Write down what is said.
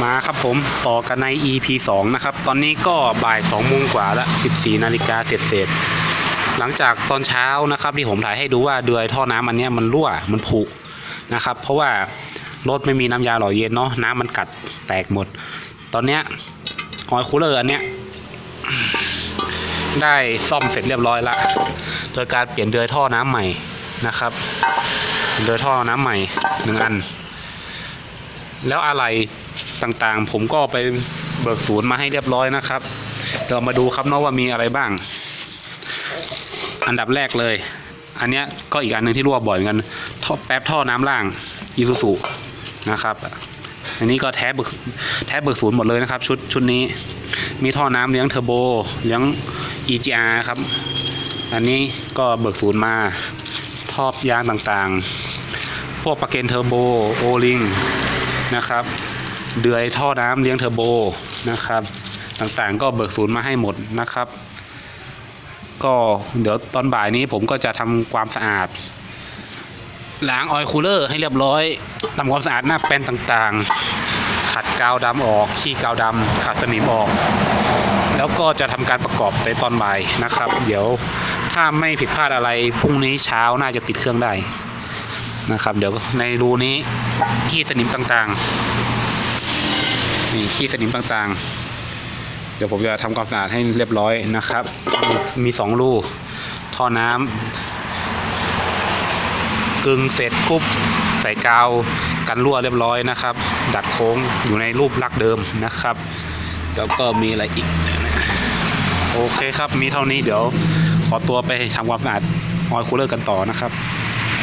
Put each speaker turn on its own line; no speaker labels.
มาครับผมต่อกันใน EP 2 นะครับ ตอนนี้ก็บ่าย2โมงกว่าล้ว14 นาฬิกาเสร็จเสร็จหลังจากตอนเช้านะครับที่ผมถ่ายให้ดูว่าเดือยท่อน้ำอันนี้มันรั่วมันผุนะครับ เพราะว่ารถไม่มีน้ำยาหล่อเย็นเนาะน้ำมันกัดแตกหมด ตอนเนี้ยออยคูลเลอร์อันเนี้ยได้ซ่อมเสร็จเรียบร้อยละโดยการเปลี่ยนเดือยท่อน้ำใหม่นะครับเปลี่ยนเดือยท่อน้ำใหม่หนึ่งอัน แล้วอะไร ต่างๆ ผมก็ไปเบิกศูนย์มาให้เรียบร้อยนะครับเดี๋ยวมาดูครับเนาะว่ามีอะไรบ้าง อันดับแรกเลย อันเนี้ยก็อีกอันหนึ่งที่รั่วบ่อยเหมือนกันท่อแป๊บท่อน้ำล่างอีซูซูนะครับ อันนี้ก็แท้เบิกแท้เบิกศูนย์หมดเลยนะครับ ชุดชุดนี้ มีท่อน้ำเลี้ยงเทอร์โบเลี้ยง EGR ครับ อันนี้ก็เบิกศูนย์มาท่อยางต่างๆ พวกปะเกนเทอร์โบโอลิงนะครับ เดือยท่อน้ำเลี้ยงเทอร์โบนะครับ ต่างๆก็เบิกศูนย์มาให้หมดนะครับ ก็เดี๋ยวตอนบ่ายนี้ผมก็จะทำความสะอาด ล้างออยล์คูลเลอร์ให้เรียบร้อยทำความสะอาดหน้าแป้นต่างๆ ขัดกาวดำออกขี้กาวดำขัดสนิมออก แล้วก็จะทำการประกอบในตอนบ่ายนะครับ เดี๋ยวถ้าไม่ผิดพลาดอะไรพรุ่งนี้เช้าน่าจะติดเครื่องได้นะครับ เดี๋ยวในรูนี้ขี้สนิมต่างๆ นี่ขี้สนิมต่างๆ เดี๋ยวผมจะทำความสะอาดให้เรียบร้อยนะครับ มีสองรูท่อน้ำกึ่งเสร็จปุ๊บใส่กาวกันรั่วเรียบร้อยนะครับ ดัดโค้งอยู่ในรูปลักษณ์เดิมนะครับ แล้วก็มีอะไรอีก โอเคครับ มีเท่านี้เดี๋ยวขอตัวไปทำความสะอาดออยคูลเลอร์กันต่อนะครับ